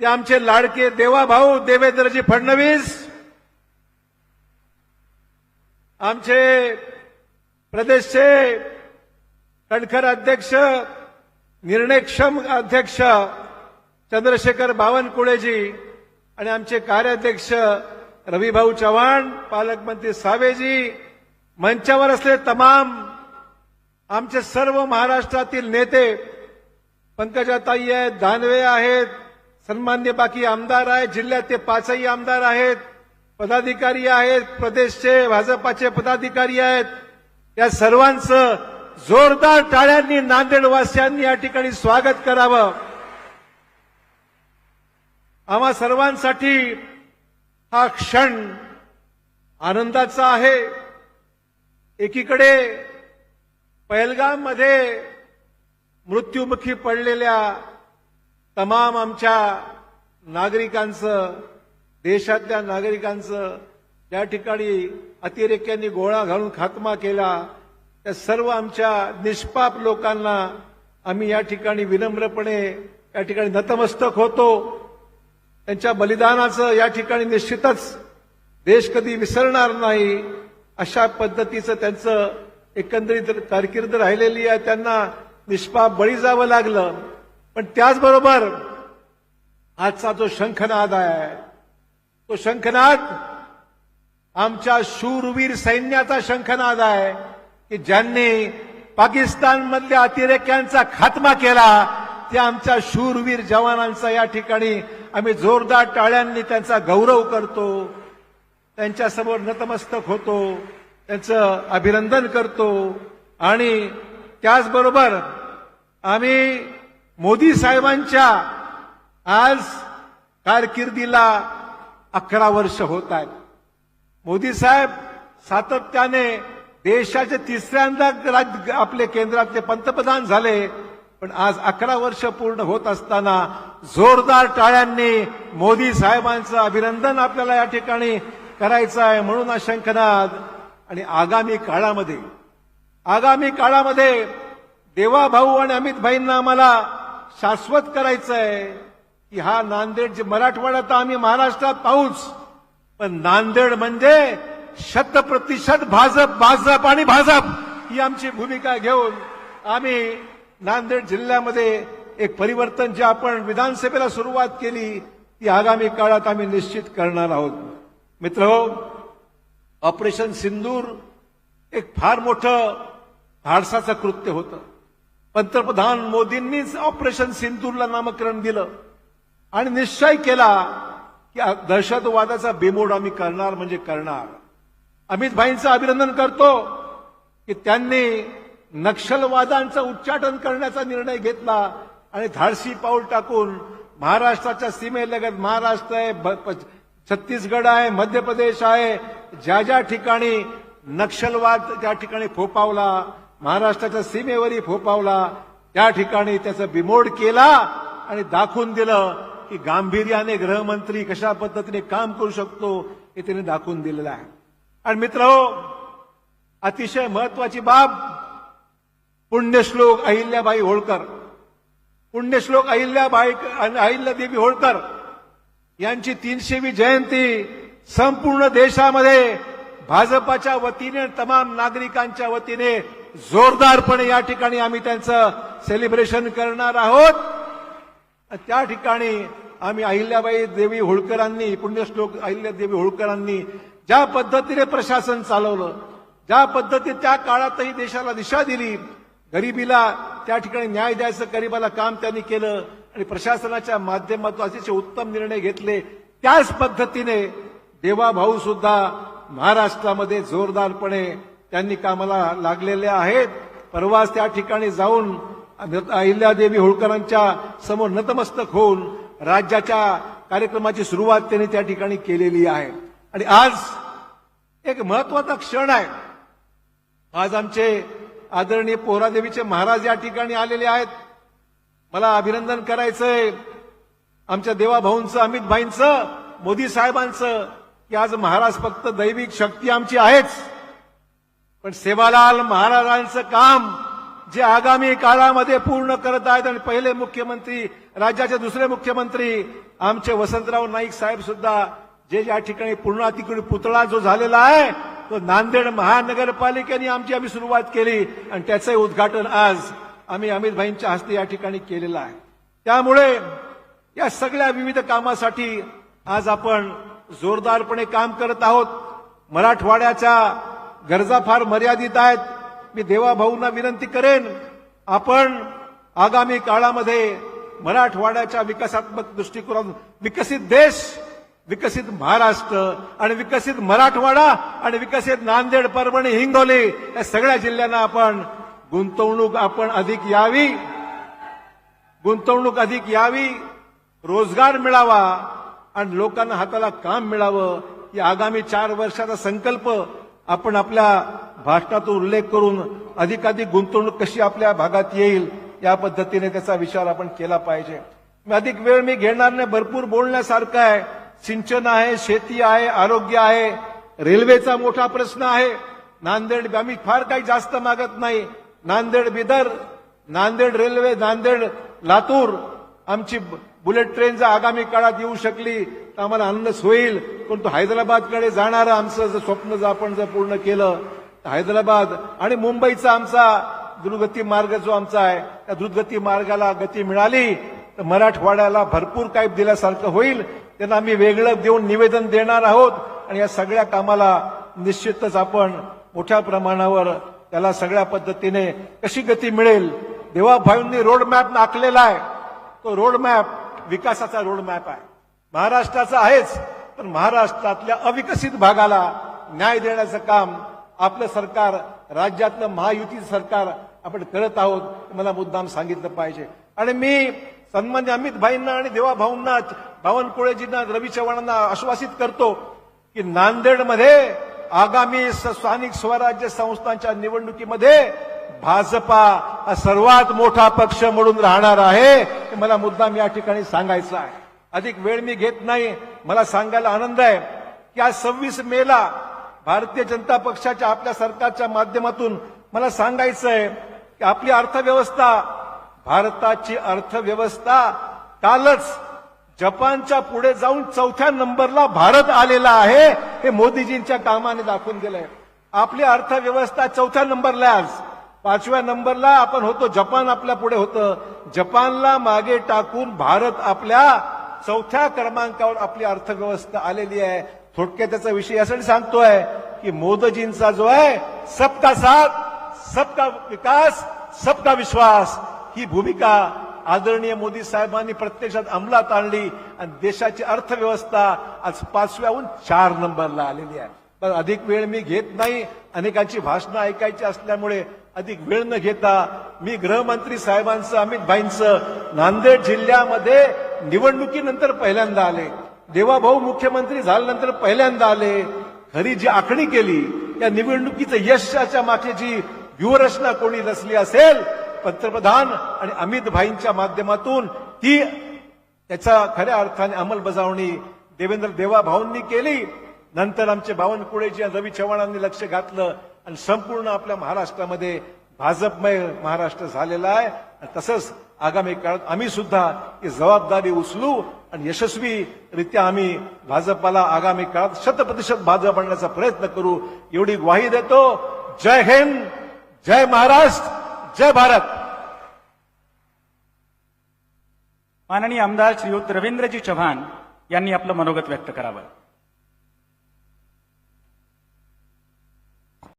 ते आमचे लाडके देवाभाऊ देवेंद्रजी फडणवीस आमचे प्रदेशचे कणखर अध्यक्ष निर्णयक्षम अध्यक्ष चंद्रशेखर बावनकुळेजी आणि आमचे कार्याध्यक्ष रविभाऊ चव्हाण पालकमंत्री सावेजी मंचावर असले तमाम आमचे सर्व महाराष्ट्रातील नेते पंकजाताई आहेत दानवे आहेत सन्मान्य बाकी आमदार आहेत जिल्ह्याचे पाचही आमदार आहेत पदाधिकारी आहेत प्रदेशचे भाजपाचे पदाधिकारी आहेत. या सर्वांचं जोरदार टाळ्यांनी नांदेडवासियांनी या ठिकाणी स्वागत करावं. आम्हा सर्वांसाठी हा क्षण आनंदाचा आहे. एकीकडे पहलगाममध्ये मृत्युमुखी पडलेल्या तमाम आमच्या नागरिकांचं देशातल्या नागरिकांचं त्या ठिकाणी अतिरेक्यांनी गोळा घालून खात्मा केला त्या सर्व आमच्या निष्पाप लोकांना आम्ही या ठिकाणी विनम्रपणे या ठिकाणी नतमस्तक होतो. त्यांच्या बलिदानाचं या ठिकाणी निश्चितच देश कधी विसरणार नाही. अशा पद्धतीचं त्यांचं एकंदरीत कारकीर्द राहिलेली आहे. त्यांना निष्पाप बळी जावं लागलं. पण त्याचबरोबर आजचा जो शंखनाद आहे तो शंखनाद आमच्या शूरवीर सैन्याचा शंखनाद आहे की ज्यांनी पाकिस्तानमधल्या अतिरेक्यांचा खात्मा केला ते आमच्या शूरवीर जवानांचा या ठिकाणी आम्ही जोरदार टाळ्यांनी त्यांचा गौरव करतो त्यांच्यासमोर नतमस्तक होतो त्यांचं अभिनंदन करतो आणि त्याचबरोबर आम्ही मोदी साहेबांच्या आज कारकिर्दीला अकरा वर्ष होत आहेत. मोदी साहेब सातत्याने देशाचे तिसऱ्यांदा राज्य आपले केंद्रातले पंतप्रधान झाले पण आज अकरा वर्ष पूर्ण होत असताना जोरदार टाळ्यांनी मोदी साहेबांचं अभिनंदन आपल्याला या ठिकाणी करायचं आहे म्हणून हा शंखनाद आणि आगामी काळामध्ये आगामी काळामध्ये देवाभाऊ आणि अमित भाईंना आम्हाला शाश्वत करायचं आहे की हा नांदेड जे मराठवाडा तर आम्ही महाराष्ट्रात पाहूच पण नांदेड म्हणजे शत प्रतिशत भाजप भाजप आणि भाजप ही आमची भूमिका घेऊन आम्ही नांदेड जिल्ह्यामध्ये एक परिवर्तन जे आपण विधानसभेला सुरुवात केली ती आगामी काळात आम्ही निश्चित करणार आहोत. मित्र ऑपरेशन सिंदूर एक फार मोठं धाडसाचं कृत्य होतं. पंतप्रधान मोदींनीच ऑपरेशन सिंदूरला नामकरण दिलं. आणि निश्चय केला की दहशतवादाचा बेमोड आम्ही करणार म्हणजे करणार. अमित भाईंचं अभिनंदन करतो की त्यांनी नक्षलवादांचं उच्चाटन करण्याचा निर्णय घेतला आणि धाडसी पाऊल टाकून महाराष्ट्राच्या सीमेलगत महाराष्ट्र आहे ब- प- छत्तीसगड आहे मध्य प्रदेश आहे ज्या ज्या ठिकाणी नक्षलवाद त्या ठिकाणी फोपावला महाराष्ट्राच्या सीमेवरही फोपावला त्या ठिकाणी त्याचा बिमोड केला आणि दाखवून दिलं की गांभीर्याने गृहमंत्री कशा पद्धतीने काम करू शकतो हे त्याने दाखवून दिलेलं आहे. आणि मित्र अतिशय महत्वाची बाब पुण्यश्लोक अहिल्याबाई होळकर. पुण्यश्लोक अहिल्याबाई अहिल्यादेवी होळकर यांची तीनशेवी जयंती संपूर्ण देशामध्ये भाजपाच्या वतीने तमाम नागरिकांच्या वतीने जोरदारपणे या ठिकाणी आम्ही त्यांचं सेलिब्रेशन करणार आहोत. त्या ठिकाणी आम्ही अहिल्याबाई देवी होळकरांनी पुण्यश्लोक अहिल्या देवी होळकरांनी ज्या पद्धतीने प्रशासन चालवलं ज्या पद्धतीने त्या काळातही देशाला दिशा दिली गरिबीला त्या ठिकाणी न्याय द्यायचं गरिबाला काम त्यांनी केलं आणि प्रशासनाच्या माध्यमातून अतिशय उत्तम निर्णय घेतले त्याच पद्धतीने देवाभाऊ सुद्धा महाराष्ट्रामध्ये जोरदारपणे त्यांनी कामाला लागलेले आहेत. परवाच त्या ठिकाणी जाऊन अहिल्यादेवी होळकरांच्या समोर नतमस्तक होऊन राज्याच्या कार्यक्रमाची सुरुवात त्यांनी त्या ठिकाणी केलेली आहे. आणि आज एक महत्त्वाचा क्षण आहे. आज आमचे आदरणीय पोहरादेवीचे महाराज या ठिकाणी आलेले आहेत. मला अभिनंदन करायचंय आमच्या देवाभाऊंचं अमित भाईंचं मोदी साहेबांचं की आज महाराज फक्त दैविक शक्ती आमची आहेच. पण सेवालाल महाराजांचं काम जे आगामी काळामध्ये पूर्ण करत आहेत आणि पहिले मुख्यमंत्री राज्याचे दुसरे मुख्यमंत्री आमचे वसंतराव नाईक साहेब सुद्धा जे ज्या ठिकाणी पूर्ण तिकडे पुतळा जो झालेला आहे तो नांदेड महानगरपालिकेने आमची आम्ही सुरुवात केली आणि त्याचंही उद्घाटन आज आम्ही अमित भाईंच्या हस्ते या ठिकाणी केलेलं आहे. त्यामुळे या सगळ्या विविध कामासाठी आज आपण जोरदारपणे काम करत आहोत. मराठवाड्याच्या गरजा फार मर्यादित आहेत. मी देवाभाऊंना विनंती करेन आपण आगामी काळामध्ये मराठवाड्याच्या विकासात्मक दृष्टिकोनातून विकसित देश विकसित महाराष्ट्र आणि विकसित मराठवाडा आणि विकसित नांदेड परभणी हिंगोली या सगळ्या जिल्ह्यांना आपण गुंतवणूक आपण अधिक यावी. गुंतवणूक अधिक यावी. रोजगार मिळावा आणि लोकांना हाताला काम मिळावं. या आगामी चार वर्षाचा संकल्प आपण आपल्या भाषणातून उल्लेख करून अधिकाधिक गुंतवणूक कशी आपल्या भागात येईल या पद्धतीने त्याचा विचार आपण केला पाहिजे. अधिक वेळ मी घेणार नाही. भरपूर बोलण्यासारखं आहे. सिंचन आहे शेती आहे आरोग्य आहे. रेल्वेचा मोठा प्रश्न आहे. नांदेड आम्ही फार काही जास्त मागत नाही. नांदेड बिदर नांदेड रेल्वे नांदेड लातूर. आमची बुलेट ट्रेन जर आगामी काळात येऊ शकली तर आम्हाला आनंदच होईल. परंतु हैदराबादकडे जाणारं आमचं जर स्वप्न जर आपण जर पूर्ण केलं तर हैदराबाद आणि मुंबईचा आमचा द्रुतगती मार्ग जो आमचा आहे त्या द्रुतगती मार्गाला गती मिळाली तर मराठवाड्याला भरपूर काही दिल्यासारखं होईल. त्यांना आम्ही वेगळं देऊन निवेदन देणार आहोत आणि या सगळ्या कामाला निश्चितच आपण मोठ्या प्रमाणावर त्याला सगळ्या पद्धतीने कशी गती मिळेल देवाभाईंनी रोड मॅप आखलेला आहे. तो रोड मॅप विकासाचा रोड मॅप आहे. महाराष्ट्राचा आहेच. पण महाराष्ट्रातल्या अविकसित भागाला न्याय देण्याचं काम आपलं सरकार राज्यातलं महायुतीचं सरकार आपण करत आहोत मला मुद्दाम सांगितलं पाहिजे. आणि मी सन्मान्य अमित भाईंना आणि देवाभाऊंना बावनकुळेजींना रवी चव्हाणांना आश्वासित करतो की नांदेडमध्ये आगामी स्थानिक स्वराज्य संस्थांच्या निवडणुकीमध्ये भाजपा हा सर्वात मोठा पक्ष म्हणून राहणार आहे हे मला मुद्दाम या ठिकाणी सांगायचं आहे. अधिक वेळ मी घेत नाही. मला सांगायला आनंद आहे की आज सव्वीस मेला भारतीय जनता पक्षाच्या आपल्या सरकारच्या माध्यमातून मला सांगायचं आहे की आपली अर्थव्यवस्था भारताची अर्थव्यवस्था कालच जपानच्या पुढे जाऊन चौथ्या नंबरला भारत आलेला आहे हे मोदीजींच्या कामाने दाखवून दिलंय. आपली अर्थव्यवस्था चौथ्या नंबरला आज. पाचव्या नंबरला आपण होतो जपान आपल्या पुढे होतं. जपानला मागे टाकून भारत आपल्या चौथ्या क्रमांकावर आपली अर्थव्यवस्था आलेली आहे. थोडक्यात त्याचा विषय यासाठी सांगतोय की मोदीजींचा जो आहे सबका साथ सबका विकास सबका विश्वास ही भूमिका आदरणीय मोदी साहेबांनी प्रत्यक्षात अंमलात आणली आणि देशाची अर्थव्यवस्था आज पाचव्याहून चार नंबरला आलेली आहे. पण अधिक वेळ मी घेत नाही. अनेकांची भाषणं ऐकायची असल्यामुळे अधिक वेळ न घेता मी गृहमंत्री साहेबांचं अमित भाईंचं नांदेड जिल्ह्यामध्ये निवडणुकीनंतर पहिल्यांदा आले. देवाभाऊ मुख्यमंत्री झाल्यानंतर पहिल्यांदा आले. खरी जी आखणी केली या निवडणुकीचं यशाच्या मागे जी व्यूहरचना कोणी रचली असेल पंतप्रधान आणि अमित भाईंच्या माध्यमातून ती त्याचा खऱ्या अर्थाने अंमलबजावणी देवेंद्र देवाभाऊंनी केली. नंतर आमचे बावनकुळेजी आणि रवी चव्हाणांनी लक्ष घातलं आणि संपूर्ण आपल्या महाराष्ट्रामध्ये भाजपमय महाराष्ट्र झालेला आहे. तसंच आगामी काळात आम्ही सुद्धा ही जबाबदारी उचलू आणि यशस्वीरित्या आम्ही भाजपाला आगामी काळात शतप्रतिशत भाजप आणण्याचा प्रयत्न करू एवढी ग्वाही देतो. जय हिंद जय महाराष्ट्र जय भारत. माननीय आमदार श्रीयुत रवींद्रजी चव्हाण यांनी आपलं मनोगत व्यक्त करावं.